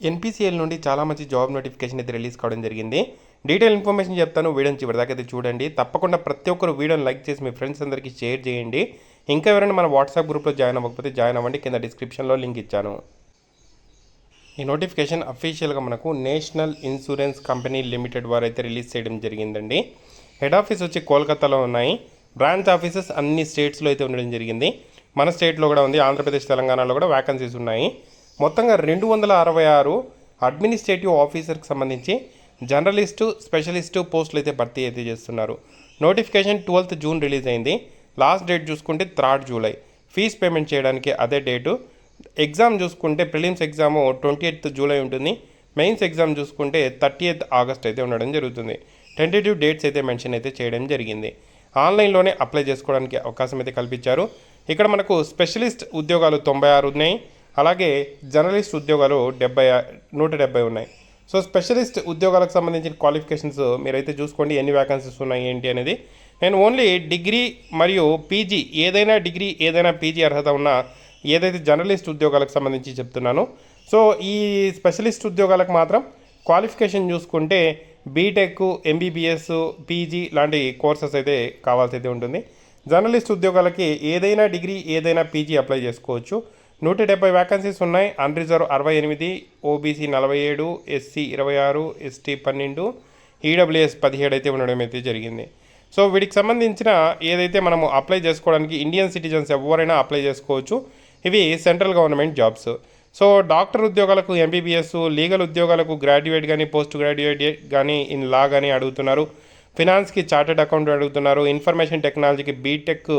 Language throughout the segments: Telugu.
ఎన్పిసిఎల్ నుండి చాలా మంచి జాబ్ నోటిఫికేషన్ అయితే రిలీజ్ కావడం జరిగింది. డీటెయిల్ ఇన్ఫర్మేషన్ చెప్తాను వీడియోని చివరిదాకా అయితే చూడండి. తప్పకుండా ప్రతి ఒక్కరు వీడియోని లైక్ చేసి మీ ఫ్రెండ్స్ అందరికీ షేర్ చేయండి. ఇంకా ఎవరైనా మన వాట్సాప్ గ్రూప్లో జాయిన్ అవ్వకపోతే జాయిన్ అవ్వండి కింద డిస్క్రిప్షన్లో లింక్ ఇచ్చాను. ఈ నోటిఫికేషన్ అఫీషియల్గా మనకు నేషనల్ ఇన్సూరెన్స్ కంపెనీ లిమిటెడ్ వారు అయితే రిలీజ్ చేయడం జరిగిందండి. హెడ్ ఆఫీస్ వచ్చి కోల్కతాలో ఉన్నాయి. బ్రాంచ్ ఆఫీసెస్ అన్ని స్టేట్స్లో అయితే ఉండడం జరిగింది. మన స్టేట్లో కూడా ఉంది ఆంధ్రప్రదేశ్ తెలంగాణలో కూడా వ్యాకన్సీస్ ఉన్నాయి. మొత్తంగా రెండు వందల అరవై ఆరు అడ్మినిస్ట్రేటివ్ ఆఫీసర్కి సంబంధించి జర్నలిస్టు స్పెషలిస్టు పోస్టులు అయితే భర్తీ అయితే చేస్తున్నారు. నోటిఫికేషన్ ట్వెల్త్ జూన్ రిలీజ్ అయింది. లాస్ట్ డేట్ చూసుకుంటే థర్డ్ జూలై ఫీజ్ పేమెంట్ చేయడానికి అదే డేటు ఎగ్జామ్ చూసుకుంటే prelims exam twenty eighth July ఉంటుంది. మెయిన్స్ ఎగ్జామ్ చూసుకుంటే థర్టీ ఎయిత్ ఆగస్ట్ అయితే ఉండడం జరుగుతుంది. టెంటేటివ్ డేట్స్ అయితే మెన్షన్ అయితే చేయడం జరిగింది. ఆన్లైన్లోనే అప్లై చేసుకోవడానికి అవకాశం అయితే కల్పించారు. ఇక్కడ మనకు స్పెషలిస్ట్ ఉద్యోగాలు తొంభై ఆరు ఉన్నాయి. అలాగే జర్నలిస్ట్ ఉద్యోగాలు డెబ్బై నూట డెబ్బై ఉన్నాయి. సో స్పెషలిస్ట్ ఉద్యోగాలకు సంబంధించిన క్వాలిఫికేషన్స్ మీరైతే చూసుకోండి ఎన్ని వ్యాకన్సీస్ ఉన్నాయి ఏంటి అనేది. నేను ఓన్లీ డిగ్రీ మరియు పీజీ ఏదైనా డిగ్రీ ఏదైనా పీజీ అర్హత ఉన్న ఏదైతే జర్నలిస్ట్ ఉద్యోగాలకు సంబంధించి చెప్తున్నాను. సో ఈ స్పెషలిస్ట్ ఉద్యోగాలకు మాత్రం క్వాలిఫికేషన్ చూసుకుంటే బీటెక్ ఎంబీబీఎస్ పీజీ లాంటి కోర్సెస్ అయితే కావాల్సి అయితే ఉంటుంది. జర్నలిస్ట్ ఉద్యోగాలకి ఏదైనా డిగ్రీ ఏదైనా పీజీ అప్లై చేసుకోవచ్చు. నూట డెబ్బై వ్యాకన్సీస్ ఉన్నాయి. అన్రిజర్వ్ అరవై ఎనిమిది ఓబీసీ నలభై ఏడు ఎస్సీ ఇరవై ఆరు ఎస్టీ పన్నెండు ఈడబ్ల్యూఎస్ పదిహేడు అయితే ఉండడం అయితే జరిగింది. సో వీటికి సంబంధించిన ఏదైతే మనము అప్లై చేసుకోవడానికి ఇండియన్ సిటిజన్స్ ఎవరైనా అప్లై చేసుకోవచ్చు. ఇవి central government jobs so doctor ఉద్యోగాలకు ఎంబీబీఎస్ లీగల్ ఉద్యోగాలకు గ్రాడ్యుయేట్ కానీ పోస్ట్ గ్రాడ్యుయేట్ కానీ ఇన్ లా కానీ అడుగుతున్నారు ఫినాన్స్కి చార్టెడ్ అకౌంట్ అడుగుతున్నారు. ఇన్ఫర్మేషన్ టెక్నాలజీకి బీటెక్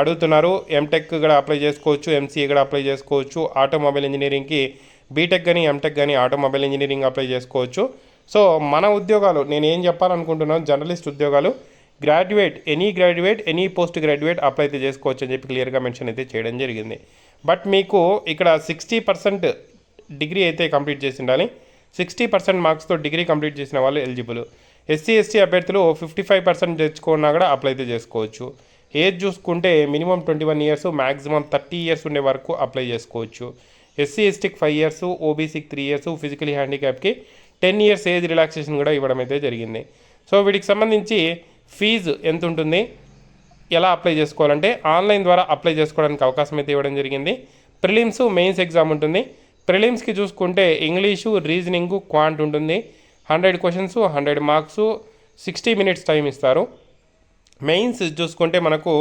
అడుగుతున్నారు. ఎంటెక్ కూడా అప్లై చేసుకోవచ్చు ఎంసీఏ కూడా అప్లై చేసుకోవచ్చు. ఆటోమొబైల్ ఇంజనీరింగ్కి బీటెక్ కానీ ఎంటెక్ కానీ ఆటోమొబైల్ ఇంజనీరింగ్ అప్లై చేసుకోవచ్చు. సో మన ఉద్యోగాలు నేను ఏం చెప్పాలనుకుంటున్నాను జర్నలిస్ట్ ఉద్యోగాలు graduate any graduate any post graduate apply అయితే చేసుకోవచ్చు అని చెప్పి క్లియర్గా మెన్షన్ అయితే చేయడం జరిగింది. బట్ మీకు ఇక్కడ సిక్స్టీ పర్సెంట్ డిగ్రీ అయితే కంప్లీట్ చేసి ఉండాలి. సిక్స్టీ పర్సెంట్ మార్క్స్తో డిగ్రీ కంప్లీట్ చేసిన వాళ్ళు ఎలిజిబుల్ ఎస్సీ ఎస్టీ అభ్యర్థులు ఫిఫ్టీ ఫైవ్ పర్సెంట్ తెచ్చుకున్నా కూడా అప్లై అయితే చేసుకోవచ్చు. ఏజ్ చూసుకుంటే minimum twenty one years maximum thirty years ఉండే వరకు అప్లై చేసుకోవచ్చు. ఎస్సీ ఎస్టీకి ఫైవ్ ఇయర్స్ ఓబీసీకి త్రీ ఇయర్స్ ఫిజికలీ హ్యాండిక్యాప్కి టెన్ ఇయర్స్ ఏజ్ రిలాక్సేషన్ కూడా ఇవ్వడం అయితే జరిగింది. సో వీటికి సంబంధించి ఫీజు ఎంత ఉంటుంది? ఎలా అప్లై చేసుకోవాలంటే ఆన్లైన్ ద్వారా అప్లై చేసుకోవడానికి అవకాశం అయితే ఇవ్వడం జరిగింది. ప్రిలిమ్స్ మెయిన్స్ ఎగ్జామ్ ఉంటుంది. ప్రిలిమ్స్కి చూసుకుంటే ఇంగ్లీషు రీజనింగ్ క్వాంట్ ఉంటుంది. Hundred questions hundred marks sixty minutes time ఇస్తారు. మెయిన్స్ చూసుకుంటే మనకు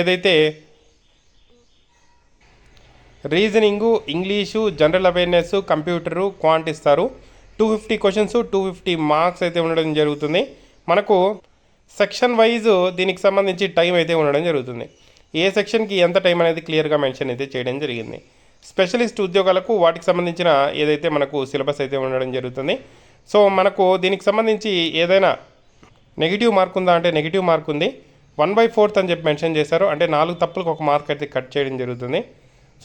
ఏదైతే reasoning English general awareness computer quant ఇస్తారు. Two fifty questions two fifty marks అయితే ఉండడం జరుగుతుంది. మనకు సెక్షన్ వైజ్ దీనికి సంబంధించి టైం అయితే ఉండడం జరుగుతుంది. ఏ సెక్షన్కి ఎంత టైం అనేది క్లియర్గా మెన్షన్ అయితే చేయడం జరిగింది. స్పెషలిస్ట్ ఉద్యోగాలకు వాటికి సంబంధించిన ఏదైతే మనకు సిలబస్ అయితే ఉండడం జరుగుతుంది. సో మనకు దీనికి సంబంధించి ఏదైనా నెగిటివ్ మార్క్ ఉందా అంటే నెగిటివ్ మార్క్ ఉంది వన్ బై ఫోర్త్ అని చెప్పి మెన్షన్ చేశారు. అంటే నాలుగు తప్పులకు ఒక మార్క్ అయితే కట్ చేయడం జరుగుతుంది.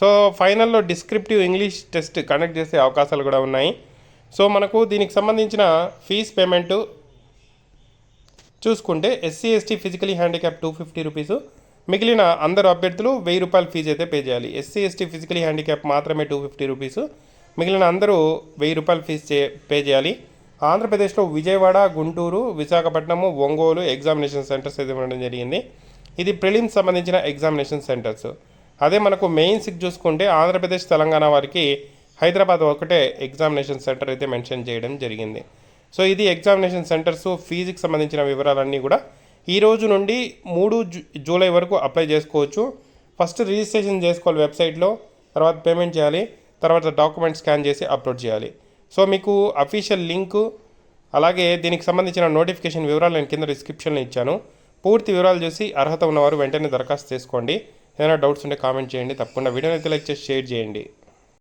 సో ఫైనల్లో డిస్క్రిప్టివ్ ఇంగ్లీష్ టెస్ట్ కండక్ట్ చేసే అవకాశాలు కూడా ఉన్నాయి. సో మనకు దీనికి సంబంధించిన ఫీజ్ పేమెంటు చూసుకుంటే SC ST physically handicap two fifty rupees. మిగిలిన అందరు అభ్యర్థులు వెయ్యి రూపాయల ఫీజు అయితే పే చేయాలి. ఎస్సీ ఎస్టీ ఫిజికలీ హ్యాండిక్యాప్ మాత్రమే టూ ఫిఫ్టీ రూపీస్. మిగిలిన అందరూ వెయ్యి రూపాయల ఫీజు చే పే చేయాలి. ఆంధ్రప్రదేశ్లో విజయవాడ గుంటూరు విశాఖపట్నము ఒంగోలు ఎగ్జామినేషన్ సెంటర్స్ అయితే ఉండడం జరిగింది. ఇది ప్రిలిమ్స్ సంబంధించిన ఎగ్జామినేషన్ సెంటర్స్. అదే మనకు మెయిన్స్కి చూసుకుంటే ఆంధ్రప్రదేశ్ తెలంగాణ వారికి హైదరాబాద్ ఒకటే ఎగ్జామినేషన్ సెంటర్ అయితే మెన్షన్ చేయడం జరిగింది. సో ఇది ఎగ్జామినేషన్ సెంటర్స్ ఫీజుకి సంబంధించిన వివరాలన్నీ కూడా ఈ రోజు నుండి మూడు జూ జూలై వరకు అప్లై చేసుకోవచ్చు. ఫస్ట్ రిజిస్ట్రేషన్ చేసుకోవాలి వెబ్సైట్లో తర్వాత పేమెంట్ చేయాలి తర్వాత డాక్యుమెంట్ స్కాన్ చేసి అప్లోడ్ చేయాలి. సో మీకు అఫీషియల్ లింకు అలాగే దీనికి సంబంధించిన నోటిఫికేషన్ వివరాలు నేను కింద డిస్క్రిప్షన్లో ఇచ్చాను. పూర్తి వివరాలు చూసి అర్హత ఉన్నవారు వెంటనే దరఖాస్తు చేసుకోండి. ఏదైనా డౌట్స్ ఉంటే కామెంట్ చేయండి. తప్పకుండా వీడియోని అయితే లైక్ చేసి షేర్ చేయండి.